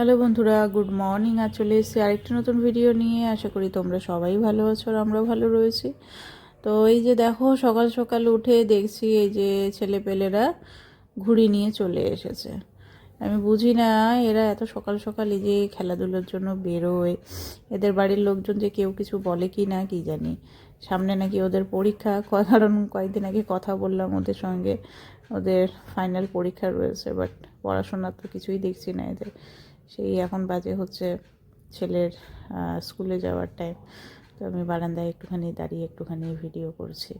Hello বন্ধুরা, good morning. আর চলে এসেছি আরেকটি নতুন ভিডিও নিয়ে। আশা করি তোমরা সবাই ভালো আছো আর আমরাও ভালো রয়েছি। তো এই যে দেখো, সকাল সকাল উঠে দেখছি এই যে ছেলেপেলেরা ঘুড়ি নিয়ে চলে এসেছে। আমি বুঝি না, এরা এত সকাল সকাল এই যে খেলাধুলার জন্য বেরোয়। এদের বাড়ির লোকজন যে কেউ কিছু বলে কি না, কি জানি। সামনে নাকি ওদের পরীক্ষা কারণ কয়েকদিন আগে কথা বললাম ওদের সঙ্গে। ওদের ফাইনাল পরীক্ষা রয়েছে বাট পড়াশোনার তো কিছুই দেখছি না এদের। সেই এখন বাজে হচ্ছে ছেলের স্কুলে যাওয়ার টাইম তো আমি বারান্দায় একটুখানি দাঁড়িয়ে একটুখানি ভিডিও করছি।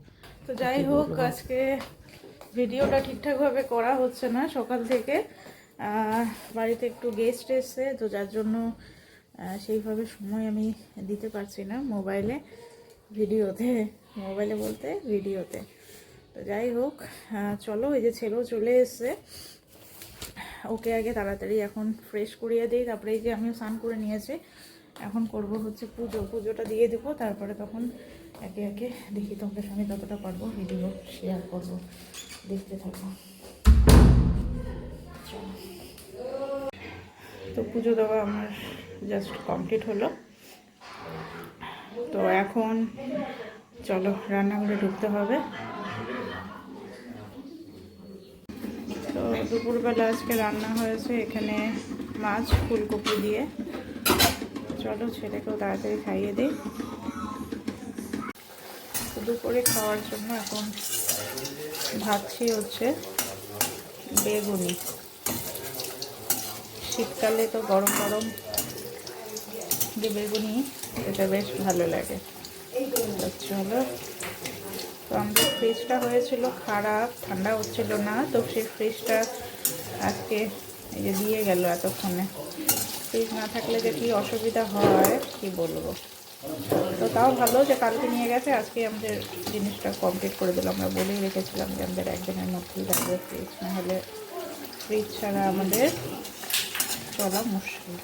তো যাই হোক আজকে ভিডিওটা ঠিকঠাকভাবে করা হচ্ছে না সকাল থেকে। বাড়িতে একটু গেস্ট এসছে তো যার জন্য সেইভাবে সময় আমি দিতে পারছি না মোবাইলে ভিডিওতে মোবাইলে বলতে ভিডিওতে তো যাই হোক চলো এই যে ছেলেও চলে এসছে। ওকে আগে তাড়াতাড়ি এখন ফ্রেশ করিয়ে দিই, তারপরে এই যে আমিও স্নান করে নিয়েছি। এখন করব হচ্ছে পুজো, পুজোটা দিয়ে দেবো, তারপরে তখন একে একে দেখি তোমাদের সঙ্গে যতটা পারব ভিডিও শেয়ার করব। দেখতে থাকব। তো পুজো দেওয়া আমার জাস্ট কমপ্লিট হলো। তো এখন চলো, রান্নাঘরে ঢুকতে হবে তো দুপুরবেলা আজকে রান্না হয়েছে এখানে মাছ, ফুলকপি দিয়ে। চলো ছেলেকেও তাড়াতাড়ি খাইয়ে দিই। দুপুরে খাওয়ার জন্য এখন ভাবছি হচ্ছে বেগুনি। শীতকালে তো গরম গরম যে বেগুনি এটা বেশ ভালো লাগে। চলো তো আমাদের ফ্রিজটা হয়েছিল, খারাপ, ঠান্ডা হচ্ছিল না, তো সেই ফ্রিজটা আজকে এই যে দিয়ে গেল এতক্ষণে। ফ্রিজ না থাকলে যে কী অসুবিধা হয়, কি বলব? তো তাও ভালো যে কালকে নিয়ে গেছে আজকে আমাদের জিনিসটা কমপ্লিট করে দিল। আমরা বলেই রেখেছিলাম যে আমাদের একদিনের মধ্যেই লাগবে ফ্রিজ না হলে ফ্রিজ ছাড়া আমাদের চলা মুশকিল।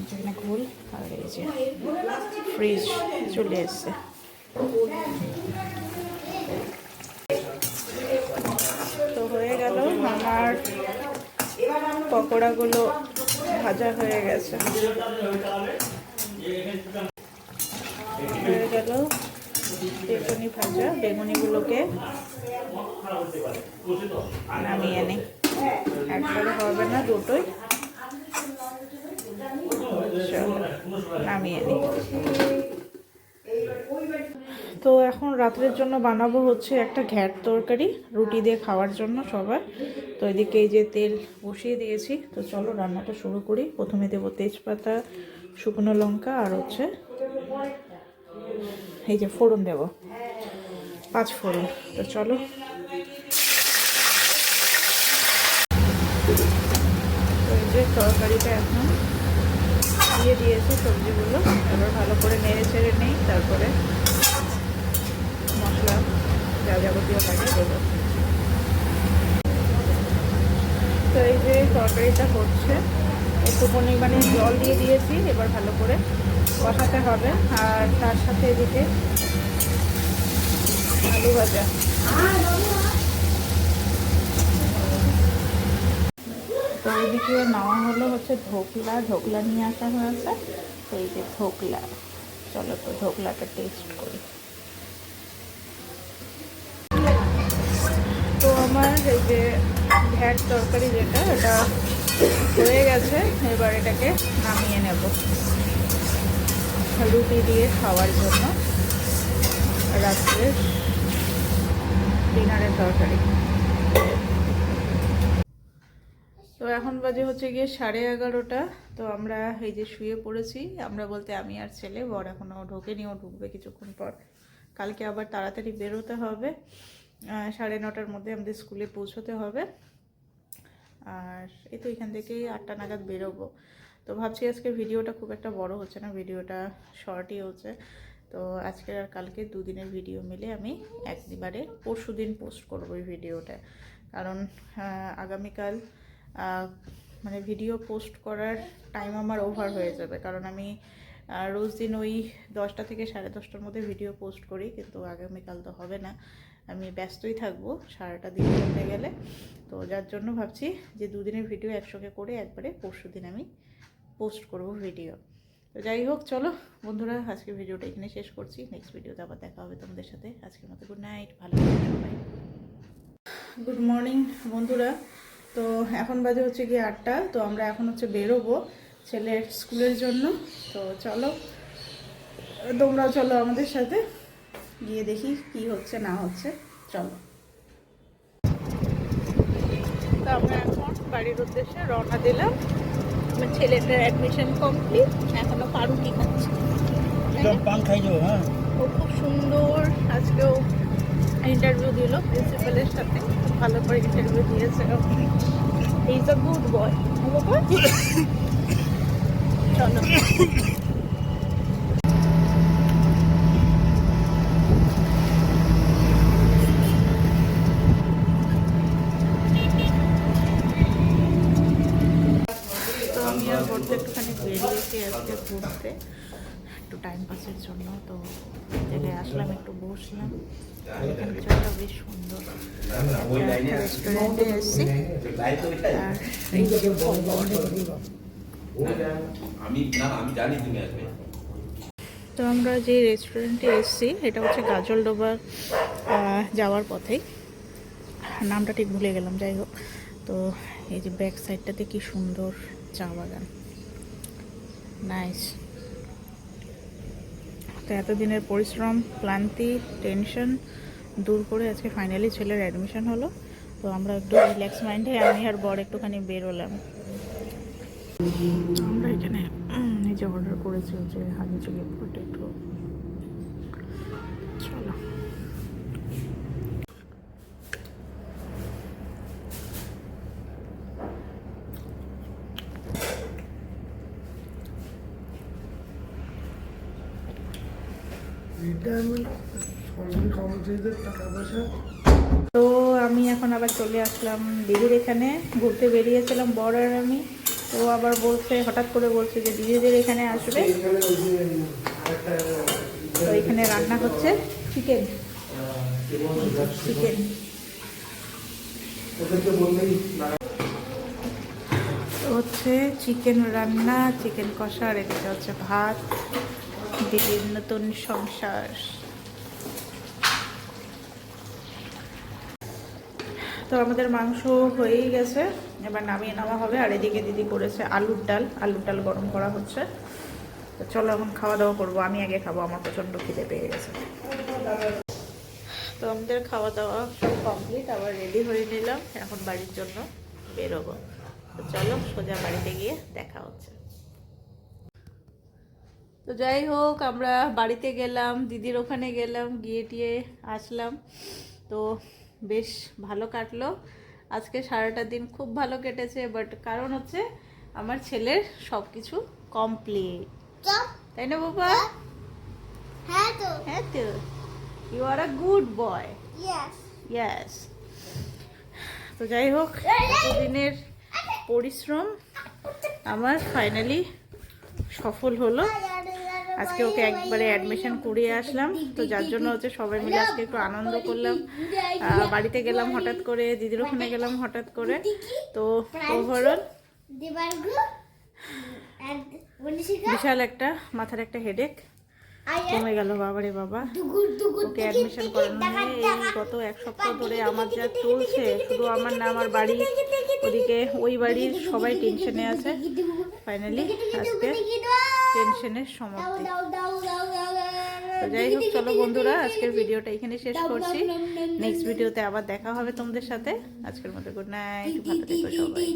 এখানে খুল আর এই যে ফ্রিজ চলে এসছে। তো হয়ে গেল আমার পকোড়াগুলো ভাজা হয়ে গেছে। হয়ে গেল বেগুনি ভাজা। বেগুনিগুলোকে নামিয়ে নিই একবারে হবে না দুটোই। নামিয়ে নিই তো এখন রাত্রের জন্য বানাবো হচ্ছে একটা ঘ্যাট তরকারি, রুটি দিয়ে খাওয়ার জন্য সবার। তো এদিকে এই যে তেল বসিয়ে দিয়েছি, তো চলো রান্নাটা শুরু করি। প্রথমে দেবো তেজপাতা, শুকনো লঙ্কা আর হচ্ছে এই যে ফোড়ন দেব, পাঁচ ফোড়ন। তো চলো। যে তরকারিটা এখন দিয়ে দিয়েছি সবজিগুলো, এবার ভালো করে নেড়ে ছেড়ে নিই, তারপরে যাবতীয় লাগে দেবো। তো এই যে তরকারিটা হচ্ছে একটু পরিমাণে জল দিয়ে দিয়েছি, এবার ভালো করে কষাতে হবে। আর তার সাথে এদিকে আলু ভাজা। তো এইদিকে নেওয়া হলো হচ্ছে ধোকলা। ধোকলা নিয়ে আসা হয়েছে, তো এই যে ধোকলা। চলো তো ধোকলাটা টেস্ট করি। আমার এই যে ভ্যাট তরকারি যেটা, এটা হয়ে গেছে। এবার এটাকে নামিয়ে নেব। রুটি দিয়ে খাওয়ার জন্য। রাত্রে ডিনারের তরকারি। তো এখন বাজে হচ্ছে গিয়ে সাড়ে এগারোটা। তো আমরা এই যে শুয়ে পড়েছি, আমরা বলতে আমি আর ছেলে, বর এখনও ঢোকেনি, ও ঢুকবে কিছুক্ষণ পর। কালকে আবার তাড়াতাড়ি বেরোতে হবে। সাড়ে নটার মধ্যে আমাদের স্কুলে পৌঁছতে হবে। আর এই তো এখান থেকেই আটটা নাগাদ বেরোবো। তো ভাবছি আজকে ভিডিওটা খুব একটা বড় হচ্ছে না, ভিডিওটা শর্টই হচ্ছে। তো আজকে আর কালকে দুদিনের ভিডিও মিলে আমি একবারে পরশু দিন পোস্ট করব এই ভিডিওটা। কারণ আগামীকাল মানে ভিডিও পোস্ট করার টাইম আমার ওভার হয়ে যাবে। কারণ আমি রোজ দিন ওই দশটা থেকে সাড়ে দশটার মধ্যে ভিডিও পোস্ট করি, কিন্তু আগামীকাল তো হবে না। আমি ব্যস্তই থাকব, সারাটা দিন করতে গেলে। তো যার জন্য ভাবছি যে দুদিনের ভিডিও একসঙ্গে করে একবারে পরশু দিন আমি পোস্ট করব ভিডিও। তো যাই হোক, চলো বন্ধুরা আজকে ভিডিওটা এখানে শেষ করছি। নেক্সট ভিডিওতে আবার দেখা হবে তোমাদের সাথে। আজকের মতো গুড নাইট ভালো সবাই। গুড মর্নিং বন্ধুরা। তো এখন বাজে হচ্ছে গিয়ে আটটা। তো আমরা এখন হচ্ছে বেরোবো ছেলের স্কুলের জন্য। তো চলো তোমরাও চলো আমাদের সাথে। গিয়ে দেখি কি হচ্ছে না হচ্ছে। চলো। এখন বাড়ির উদ্দেশ্যে রওনা দিলাম। ছেলেটার অ্যাডমিশন কমপ্লিট এখনও ও খুব সুন্দর। আজকেও ইন্টারভিউ দিল সাথে। ভালো করে ইন্টারভিউ দিয়েছে গুড হ্যাঁ, বয় চলো। ঘুরতে। একটু টাইম পাসের জন্য তো জায়গায় আসলাম একটু বসলাম। বেশ সুন্দর। রেস্টুরেন্টে এসেছি আর এই যে আমি না না, আমি জানি তুমি আসবে। তো আমরা যে রেস্টুরেন্টে এসেছি এটা হচ্ছে গাজলডোবা যাওয়ার পথেই নামটা ঠিক ভুলে গেলাম যাই হোক। তো এই যে ব্যাক সাইডটাতে কি সুন্দর চা বাগান। নাইস তো এতদিনের পরিশ্রম, ক্লান্তি টেনশন দূর করে আজকে ফাইনালি ছেলের অ্যাডমিশন হলো। তো আমরা একটু রিল্যাক্স মাইন্ডে আমি আর বর একটুখানি বেরোলাম। আমরা এখানে নিজে অর্ডার করেছি যে হাজি চিকেন পটেটো তো আমি এখন আবার চলে আসলাম দিদির এখানে, ঘুরতে বেরিয়েছিলাম বড় আর আমি। তো আবার বলছে, হঠাৎ করে বলছে যে দিদিদের এখানে আসবে। তো এখানে রান্না হচ্ছে চিকেন চিকেন হচ্ছে চিকেন রান্না চিকেন কষা, আর হচ্ছে ভাত। দিদির নতুন সংসার। তো আমাদের মাংস হয়েই গেছে, এবার নামিয়ে নেওয়া হবে। আর এদিকে দিদি করেছে আলুর ডাল আলুর ডাল গরম করা হচ্ছে। তো চলো এখন খাওয়া দাওয়া করব, আমি আগে খাব, আমার প্রচণ্ড খিদে পেয়ে গেছে। তো আমাদের খাওয়া দাওয়া সব কমপ্লিট আবার রেডি হয়ে নিলাম। এখন বাড়ির জন্য বেরোবো। তো চলো সোজা বাড়িতে গিয়ে দেখা হচ্ছে। তো যাই হোক আমরা বাড়িতে গেলাম দিদির ওখানে গেলাম গিয়ে টিয়ে আসলাম। তো বেশ ভালো কাটলো। আজকে সারাটা দিন খুব ভালো কেটেছে বাট কারণ হচ্ছে আমার ছেলের সব কিছু কমপ্লিট তাই না বাবা? হ্যাঁ তো। হ্যাঁ তো। You R a good boy ইয়াস তো যাই হোক দিনের পরিশ্রম আমার ফাইনালি সফল হলো। আজকে ওকে একবারে অ্যাডমিশন করিয়ে আসলাম। তো যার জন্য হচ্ছে সবাই মিলে আজকে একটু আনন্দ করলাম। বাড়িতে গেলাম হঠাৎ করে, দিদির ওখানে গেলাম হঠাৎ করে। তো ওভারঅল বিশাল একটা, মাথার একটা হেডেক কমে গেল বাবা। দুগুর দুগুর ওকে অ্যাডমিশন করানো নিয়ে এই গত এক সপ্তাহ ধরে আমার যা চলছে, শুধু আমার না, আমার বাড়ি, ওদিকে ওই বাড়ির সবাই টেনশনে আছে। ফাইনালি আজকে টেনশনের সমাপ্তি তো যাই হোক চলো বন্ধুরা আজকের ভিডিওটা এখানে শেষ করছি নেক্সট ভিডিওতে আবার দেখা হবে তোমাদের সাথে আজকের মতো গুড নাইট ভালো থেকো সবাই